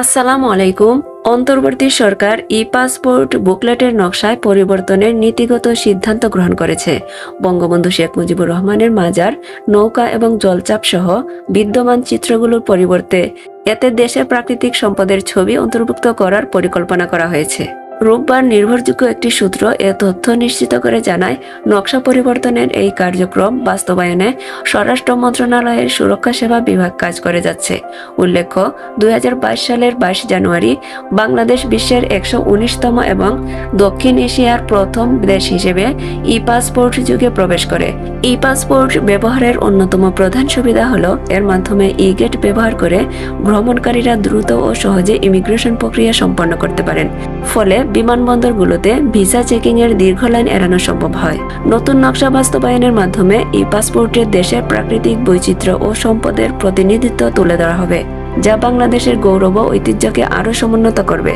আসসালামু আলাইকুম। অন্তর্বর্তী সরকার ই পাসপোর্ট বুকলেটের নকশায় পরিবর্তনের নীতিগত সিদ্ধান্ত গ্রহণ করেছে। বঙ্গবন্ধু শেখ মুজিবুর রহমানের মাজার, নৌকা এবং জলচাপ সহ বিদ্যমান চিত্রগুলোর পরিবর্তে এতে দেশের প্রাকৃতিক সম্পদের ছবি অন্তর্ভুক্ত করার পরিকল্পনা করা হয়েছে। রোববার নির্ভরযোগ্য একটি সূত্র এ তথ্য নিশ্চিত করে জানায়, নকশা পরিবর্তনের এই কার্যক্রম বাস্তবায়নে স্বরাষ্ট্র মন্ত্রণালয়ের সুরক্ষা সেবা বিভাগ কাজ করে যাচ্ছে। উল্লেখ্য দু হাজার বাইশ সালের বাইশ জানুয়ারি বাংলাদেশ বিশ্বের একশো উনিশতম এবং দক্ষিণ এশিয়ার প্রথম দেশ হিসেবে ই পাসপোর্ট যুগে প্রবেশ করে। ই পাসপোর্ট ব্যবহারের অন্যতম প্রধান সুবিধা হলো, এর মাধ্যমে ই গেট ব্যবহার করে ভ্রমণকারীরা দ্রুত ও সহজে ইমিগ্রেশন প্রক্রিয়া সম্পন্ন করতে পারেন। ফলে বিমানবন্দরগুলোতে ভিসা চেকিং এর দীর্ঘ লাইন এড়ানো সম্ভব হয়। নতুন নকশা বাস্তবায়নের মাধ্যমে ই পাসপোর্টের দেশের প্রাকৃতিক বৈচিত্র্য ও সম্পদের প্রতিনিধিত্ব তুলে ধরা হবে, যা বাংলাদেশের গৌরব ঐতিহ্যকে আরও সমুন্নত করবে।